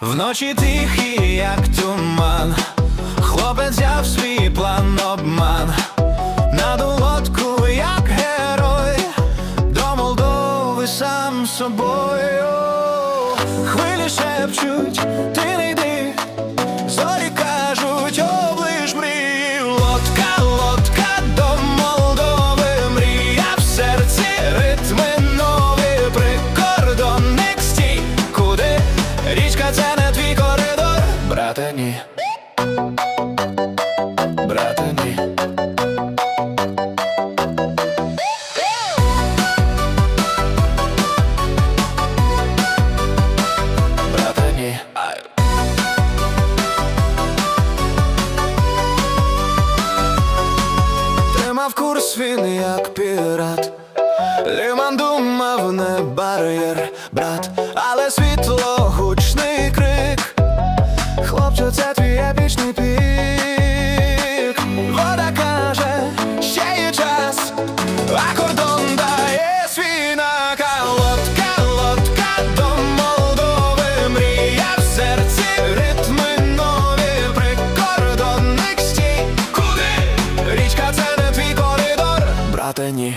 Вночі тихі, як туман, хлопець взяв свій план обман, на лодку, як герой, до Молдови сам собою. Хвилі шепчуть, ти не йди, це не твій коридор, брате, ні. Брате, ні. Брате, ні. Тримав курс він як пірат Лиман думав не бар'єр, брат але світло гучний крик, хлопче, це твій епічний пік. Вода каже, ще є час, а кордон дає свій накал. Лодка, лодка до Молдови, мрія в серці, ритми нові, прикордонних стій. Куди? Річка це не твій коридор, брате, ні.